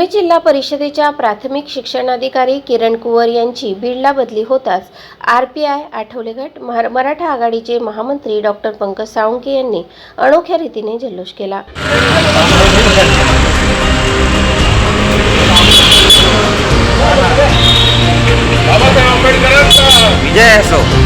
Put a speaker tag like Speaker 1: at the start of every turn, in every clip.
Speaker 1: धुळे जिल्हा परिषदेच्या प्राथमिक शिक्षणाधिकारी किरण कुवर यांची बीडला बदली होताच आर पी आय आठवले गट महा- मराठा आघाडीचे महामंत्री डॉक्टर पंकज साळुंके यांनी अनोख्या रीतीने जल्लोष केला.
Speaker 2: विजय असो.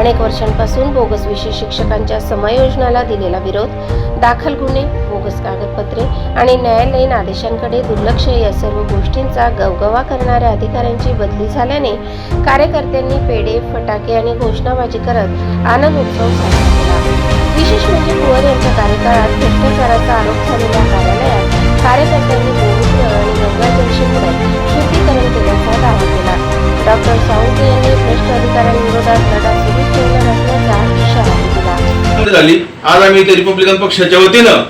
Speaker 1: अनेक वर्षांपासून बोगस विषय शिक्षकांच्या समायोजनाला दिलेला विरोध दाखल गुन्हे बोगस कागदपत्रे आणि न्यायालयीन आदेशांकडे दुर्लक्ष या सर्व गोष्टींचा गवगवा करणाऱ्या अधिकाऱ्यांची बदली झाल्याने कार्यकर्त्यांनी पेढे फटाके आणि घोषणाबाजी करत आनंद उत्सव साजरा केला. विशेष म्हणजे कुवर यांच्या कार्यकाळात भ्रष्टाचाराचा आरोप झालेल्या कार्यालयात कार्यकर्त्यांनी
Speaker 3: झाली आज आम्ही इथे रिपब्लिकन पक्षाच्या वतीनं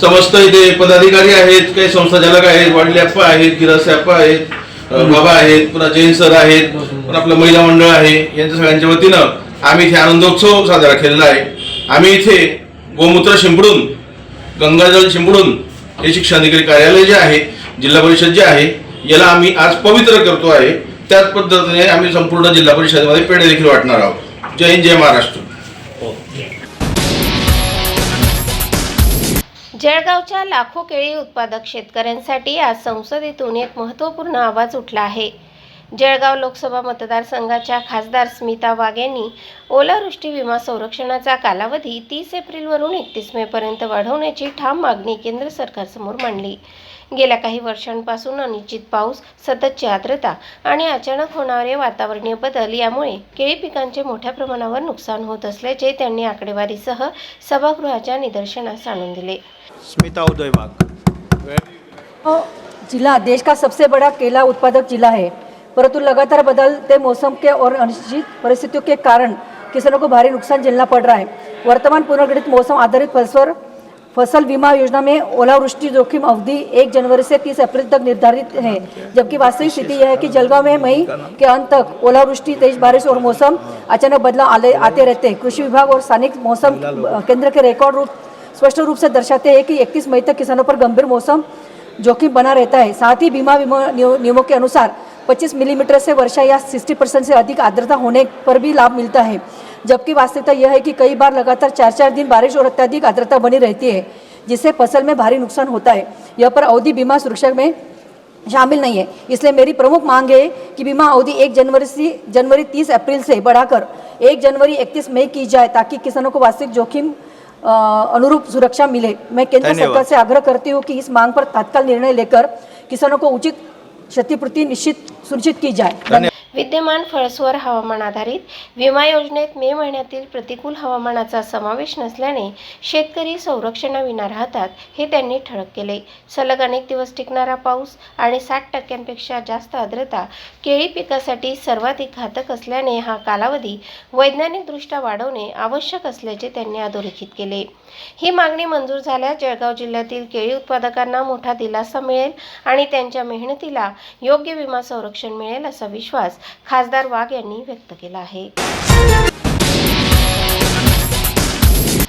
Speaker 3: समस्त इथे पदाधिकारी आहेत काही संस्थाचालक आहेत वाडले अप्पा आहेत गिरासे अप्पा आहेत बाबा आहेत पुन्हा जैन सर आहेत पुन्हा आपलं महिला मंडळ आहे यांच्या सगळ्यांच्या वतीनं आम्ही इथे आनंदोत्सव साजरा केलेला आहे. आम्ही इथे गोमूत्र शिंपडून गंगाजल शिंपडून हे शिक्षणाधिकारी कार्यालय जे आहे जिल्हा परिषद जे आहे याला आम्ही आज पवित्र करतो आहे. त्याच पद्धतीने आम्ही संपूर्ण जिल्हा परिषदेमध्ये पेढे देखील वाटणार आहोत. जय हिंद जय महाराष्ट्र.
Speaker 1: जळगावच्या लाखो केळी उत्पादक शेतकऱ्यांसाठी आज संसदेतून एक महत्त्वपूर्ण आवाज उठला आहे. जळगाव लोकसभा मतदारसंघाच्या खासदार स्मिता वाघ यांनी ओलावृष्टी विमा संरक्षणाचा कालावधी तीस एप्रिलवरून एकतीस मेपर्यंत वाढवण्याची ठाम मागणी केंद्र सरकारसमोर मांडली. गेल्या काही वर्षांपासून अनिश्चित पाऊस सततची आर्द्रता आणि अचानक होणारे वातावरणीय बदल यामुळे केळी पिकांचे मोठ्या प्रमाणावर नुकसान होत असल्याचे त्यांनी आकडेवारीसह सभागृहाच्या निदर्शनास आणून दिले.
Speaker 2: स्मिता उदय
Speaker 4: जिला देश का सबसे बड़ा केला उत्पादक जिला है? परंतु लगातार बदलते मौसम के और अनिश्चित परिस्थितियों के कारण किसानों को भारी नुकसान झेलना पड़ रहा है। वर्तमान पुनर्गठित मौसम आधारित फ़सल फ़सल बीमा योजना में ओलावृष्टि जोखिम अवधि एक जनवरी से 30 अप्रैल तक निर्धारित है, जबकि वास्तविक स्थिति यह है कि जलगांव में मई के अंत तक ओलावृष्टि, तेज बारिश और मौसम अचानक बदलाव आते रहते हैं। कृषि विभाग और स्थानिक मौसम केंद्र के रिकॉर्ड रूप, स्पष्ट रूप से दर्शाते हैं कि 31 मई तक किसानों पर गंभीर मौसम जोखिम बना रहता है। साथ ही बीमा नियमों के अनुसार 25 मिलीमीटर से वर्षा या 60 परसेंट से अधिक आर्द्रता होने पर भी लाभ मिलता है। जबकि वास्तविकता यह है कि कई बार लगातार चार चार दिन बारिश और अत्यधिक आर्द्रता बनी रहती है जिससे फ़सल में भारी नुकसान होता है। यह पर अवधि बीमा सुरक्षा में शामिल नहीं है। इसलिए मेरी प्रमुख मांग है कि बीमा अवधि एक जनवरी से जनवरी 30 अप्रैल से बढ़ाकर एक जनवरी 31 मई की जाए ताकि किसानों को वास्तविक जोखिम अनुरूप सुरक्षा मिले। मैं केंद्र सरकार से आग्रह करती हूँ कि इस मांग पर तत्काल निर्णय लेकर किसानों को उचित क्षतिपूर्ति निश्चित सुनिश्चित की जाए
Speaker 2: धन्यवाद.
Speaker 1: विद्यमान फळस्वर हवामान आधारित विमा योजनेत मे महिन्यातील प्रतिकूल हवामानाचा समावेश नसल्याने शेतकरी संरक्षणाविना राहतात हे त्यांनी ठळक केले. सलग अनेक दिवस टिकणारा पाऊस आणि साठ टक्क्यांपेक्षा जास्त आर्द्रता केळी पिकासाठी सर्वाधिक घातक असल्याने हा कालावधी वैज्ञानिकदृष्ट्या वाढवणे आवश्यक असल्याचे त्यांनी अधोरेखित केले. ही मागणी मंजूर झाल्यास जळगाव जिल्ह्यातील केळी उत्पादकांना मोठा दिलासा मिळेल आणि त्यांच्या मेहनतीला योग्य विमा संरक्षण मिळेल असा विश्वास खासदार वाघ यांनी व्यक्त केला आहे.